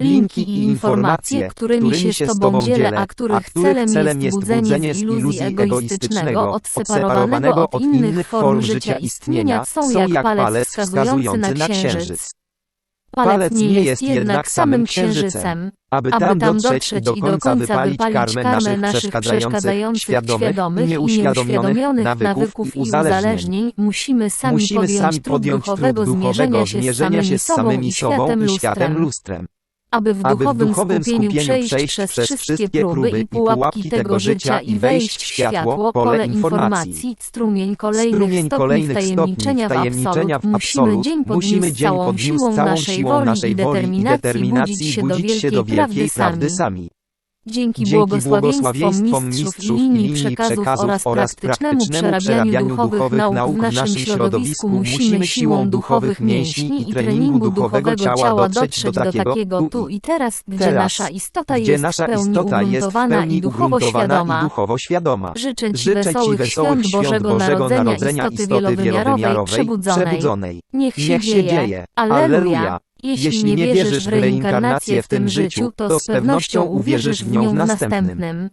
linki i informacje, którymi się z Tobą dzielę, a których celem jest budzenie z iluzji egoistycznego, odseparowanego od innych form życia istnienia, są jak palec wskazujący na księżyc. Palec nie jest jednak samym księżycem. Aby Aby tam dotrzeć i do końca wypalić karmę naszych przeszkadzających, świadomych i nieuświadomionych nawyków i uzależnień, musimy sami musimy podjąć sami trud duchowego duchowego zmierzenia się z samymi sobą i światem lustrem. Aby w aby w duchowym duchowym skupieniu skupieniu przejść przejść przez wszystkie wszystkie próby i pułapki tego życia i wejść w światło, pole informacji, strumień kolejnych Strumień stopni kolejnych wtajemniczenia w wtajemniczenia absolut, w musimy absolut, dzień musimy dzień całą po dniu z siłą naszej woli i i determinacji determinacji budzić się do budzić się do wielkiej wielkiej prawdy prawdy sami. Dzięki błogosławieństwom mistrzów i linii przekazów przekazów oraz praktycznemu przerabianiu duchowych nauk w naszym środowisku musimy siłą duchowych mięśni i treningu duchowego ciała dotrzeć do takiego tu i teraz, gdzie nasza istota jest nasza istota jest w pełni i duchowo świadoma. duchowo świadoma. Życzę Ci wesołych świąt Bożego Narodzenia istoty wielowymiarowej przebudzonej. przebudzonej. Niech się Niech się dzieje. dzieje. Alleluja. Alleluja. Jeśli nie wierzysz w reinkarnację w tym życiu, to z pewnością uwierzysz w nią w następnym.